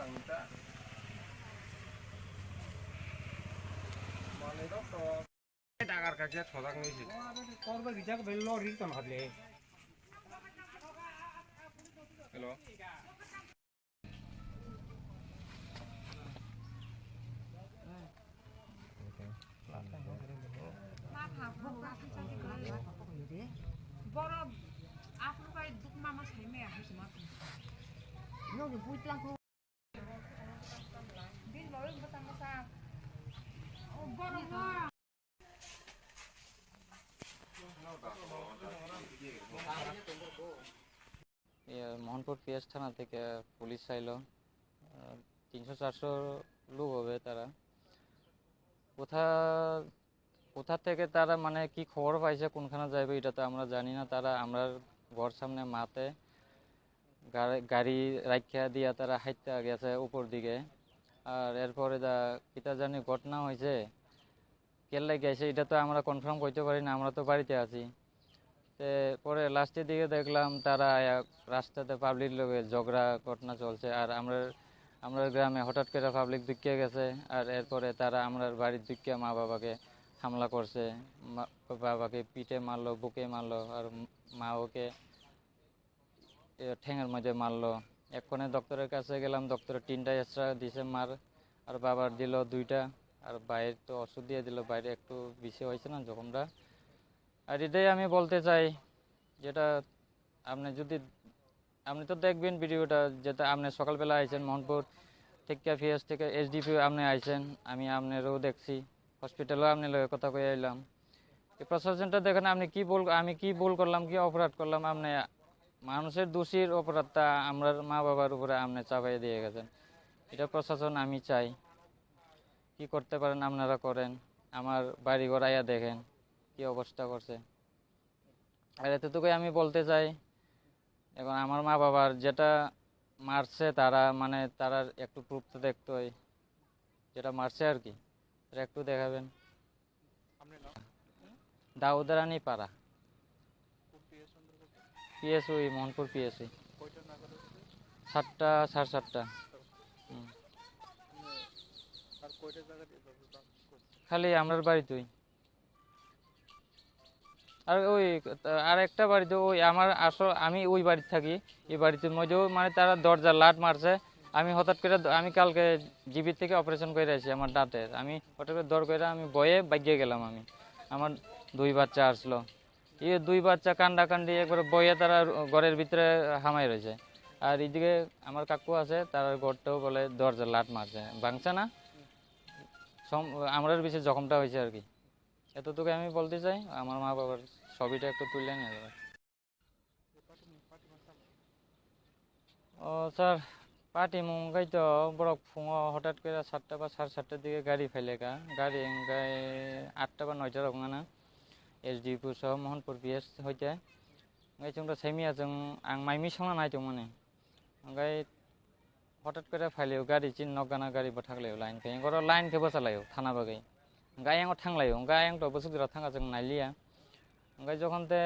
santa মানে তো টাকার কাছে ছদাক নিয়েছি। করবে গিজাক বেল রিটার্ন বড় आफ्नो दुखमा म छैमै आएको छु मात्र মোহনপুর পিএস থানা থেকে পুলিশ আইলো। তিনশো চারশো লোক হবে তারা। কোথা কোথা থেকে তারা মানে কি খবর পাইছে, কোনখানে যাবে এটা তো আমরা জানি না। তারা আমরা ঘর সামনে মাতে গাড়ি- রাখিয়া দিয়া তারা হাইতে গেছে উপর দিকে। আর এরপরে যা কিতা জানি ঘটনা হয়েছে কেল্লাই গেছে, এটা তো আমরা কনফার্ম করতে পারি না, আমরা তো বাড়িতে আছি। পরে লাস্টের দিকে দেখলাম তারা রাস্তাতে পাবলিক লোকে ঝগড়া, ঘটনা চলছে। আর আমরা আমরা গ্রামে হঠাৎ করে পাবলিক ঢুকিয়ে গেছে। আর এরপরে তারা আমরা বাড়ির ঢুকিয়ে মা বাবাকে হামলা করছে। মা- বাবাকে পিঠে মারলো, বুকে মারলো, আর মা ওকে ঠ্যাঙের মধ্যে মারলো। এক্ষণে ডক্টরের কাছে গেলাম ডক্টরের তিনটা এক্সট্রা দিছে মার। আর বাবার দিল দুইটা। আর বাইরে তো ওষুধ দিয়ে দিল বাইরে একটু বেশি হয়েছে না জখমটা। আর এটাই আমি বলতে চাই, যেটা আপনি যদি, আপনি তো দেখবেন ভিডিওটা, যেটা আপনি সকালবেলা আইছেন মোহনপুর থেকে ফিএস থেকে এইচডিপি আপনি আইছেন, আমি আপনারও দেখছি হসপিটালও আপনি কথা কয়ে আইলাম। এই প্রশাসনটা দেখেন, আপনি কি বল, আমি কি ভুল করলাম, কি অপরাধ করলাম, আপনি মানুষের দোষীর অপরাধটা আমরা মা বাবার উপরে আপনি চাপাই দিয়ে গেছেন। এটা প্রশাসন আমি চাই। কি করতে পারেন, আপনারা করেন। আমার বাড়ি ঘর আয়া দেখেন। কি অবস্থা করছে? আর এতটুকুই আমি বলতে চাই, এখন আমার মা বাবার যেটা মারছে তারা মানে তারা একটু প্রুফ তো দেখতে হয় যেটা মারছে আর কি। একটু দেখাবেন। দাউদারানি পাড়া। পিএসওই মোহনপুর পিএসওই সাতটা, সাড়ে সাতটা। খালি আমরার বাড়িতেই আর ওই আর একটা বাড়িতে ওই আমার আসল, আমি ওই বাড়িতে থাকি, এই বাড়িতে মধ্যেও মানে তারা দরজা লাট মারছে। আমি হঠাৎ করে আমি কালকে জিবির থেকে অপারেশন করে আসি আমার দাঁতের। আমি হঠাৎ করে দর করে আমি বয়ে বাগিয়ে গেলাম আমি। আমার দুই বাচ্চা আসলো। ইয়ে দুই বাচ্চা কান্দা কান্দি একবারে বয়ে তারা ঘরের ভিতরে হামাই রয়েছে। আর এইদিকে আমার কাকু আছে, তার ঘরটাও বলে দরজা লাট মারছে। ভাঙছে না। আমরার বেশি জখমটা হয়েছে আর কি। এতটুকু আমি বলতে চাই, আমার মা বাবার ছবিটা একটু তুলে নিয়ে যাবে। ও স্যার, পার্টি মুঙ্গাই তো বড় হঠাৎ করে সাতটা বা সাড়ে সাতটার দিকে গাড়ি ফেলে গা। গাড়ি এঙ্গাই আটটা বা নয়টা রকম না এস ডি পু সহ মোহনপুর বিএস হইতে। ওই চোখটা সেমিয়া চং আং মাইমি সঙ্গা নাই তো মানে। গাই হঠাৎ করে ফাইলেও গাড়ি চিন নগানা গাড়ি বা থাকলেও লাইন খেয়ে লাইন খেয়ে বসালাইও থানা বাগাই। গায়ে থাংলায়ো গায়ে বসুধরা থাঙ্গা जों নাইলিয়া ओमफ्राय যখন তে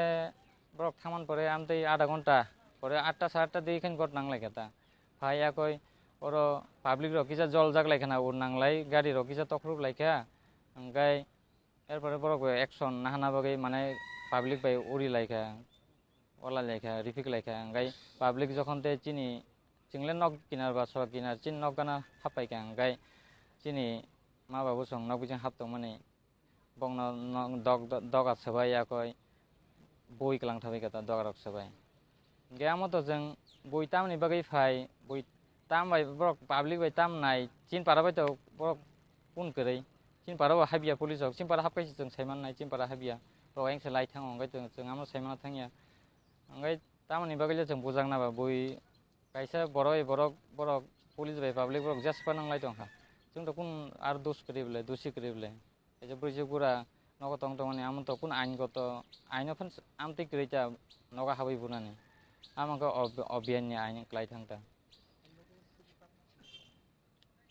ব্রক থামান পরে আমি আধা ঘণ্টা পরে আটটা সাড়ে আটটা দিয়ে এখানে গট নাংলাই কেতা ভাই কই ওর পাবলিক রকিজা জল জাগলাই লাইখানা ওর নাংলাই গাড়ি রকিজা তখরুক লাইখা গাই এরপরে বড় একশন অ্যাকশন নাহানা বগে মানে পাবলিক বাই উড়ি লাইখা ওলা লাইখা রিফিক লাইখা গাই পাবলিক যখন তে চিনি চিংলে নক কিনার বা সড়ক কিনার চিন নক গানা হাপাইখা গাই চিনি मा बाबु संना बुजों हाबदों माने बंना दग दगार सोबाय याखय बय गलां थाबाय गादा दगारक सोबाय गैया मत' जों बय तामनि बागै फाय बय ताम बाय ब्रक पाब्लिक बाय ताम नाय चिन पारा बाय तो ब्रक पुन करै चिन पारा बाय हाबिया पुलिस हक चिन पारा हाबखाय जों साइमान नाय चिन पारा हाबिया ब्रक एंसे लाय थां अंगाय जों जों आमो साइमाना थांया अंगाय तामनि बागैले जों बुजांनाबा बय कायसा बरय बरक बरक पुलिस बाय पाब्लिक बरक जासपा नांलाय दं हा जों तो कुन आर दोष करिबले दोषी करिबले এই যে বুঝে পুরা নগত অংত মানে আমন তো কোন আইনগত আইন ফেন আমতে করিতা নগা হাবই বুনানি আমাকে অভিয়াননি আইন ক্লাই থাংতা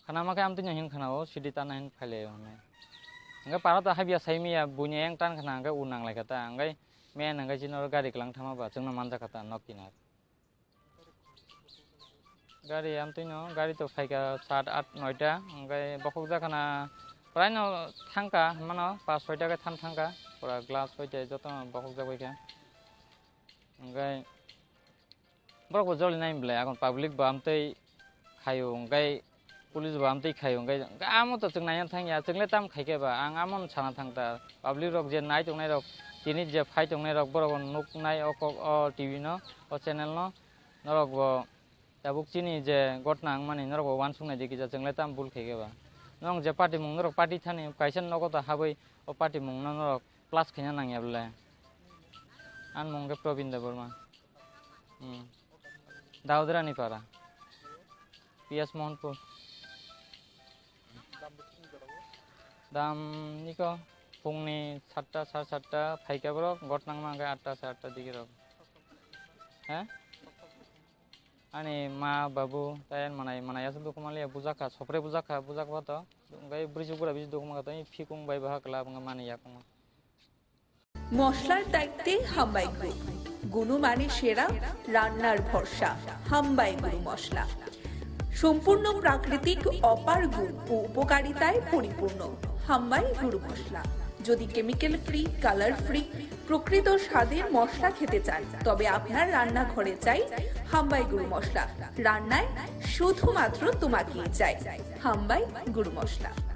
খানা আমাকে আমতে নহিন খানাও সিডি তানা হিন ফাইলে মানে ওঙ্গাই পারা তো হাবিয়া সাইমিয়া বুনি এং টান খানা ওঙ্গাই উনাং লাইখাতা ওঙ্গাই মেন ওঙ্গাই চিনর গাড়ি গলাং থামাবা जोंना मानजा खाता नकिनार গাড়ি আনতই ন, গাড়ি তো ফাইকা সাত, আট, নয়টা। ওই বকক জাখানা প্রায় ন থাঙ্কা মানো পাঁচ ছয়টাকে থান থাঙ্কা ওরা গ্লাস হইতে যত বকক যাবইকা ওই বড় জল নাই বলে এখন পাবলিক বামতেই খাইও ওই পুলিশ বামতেই খাইও ওই আমও তো চিং নাইয়া থাঙ্গিয়া চিংলে তাম খাইকেবা আং আমন সানা থাংতা। পাবলিক রক যে নাই তংনাই রক তিনি যে ফাই তংনাই রক বড় নুক নাই অ, টিভি ন, অ চ্যানেল ন নরক tabuk chini je got nang mani norok wan sung na jeki jajeng letam bul khege ba nong je party mung norok party thani kaisen nogo ta habai o party mung na norok plus khina nang yable an mung ke provinda burma hm daudra ni para ps mohnpur দাম নিক ফুংনি সাতটা সাড়ে সাতটা ফাইকা বরক goat নাং মাঙ্গে আটটা সাড়ে আটটার দিকে রক হ্যাঁ আনি মা, বাবু তাই মানে মানে আছে দোকমালে বুজা খা সপরে বুজা খা বুজা খা তো ওই ব্রিজে পুরা বিজ দোকমা খা ফি কম বাই বাহা কলা মানে ইয়া মশলার দায়িত্বে হাম বাই গুণমানে সেরা রান্নার ভরসা হাম বাই মশলা সম্পূর্ণ প্রাকৃতিক অপার গুণ ও উপকারিতায় পরিপূর্ণ হাম বাই গুরু মশলা যদি কেমিক্যাল ফ্রি কালার ফ্রি প্রকৃত স্বাদের মশলা খেতে চান তবে আপনার রান্না ঘরে চাই হাম্বাই গুরু মশলা। রান্নায় শুধুমাত্র তোমাকেই চাই। হাম্বাই গুরু মশলা।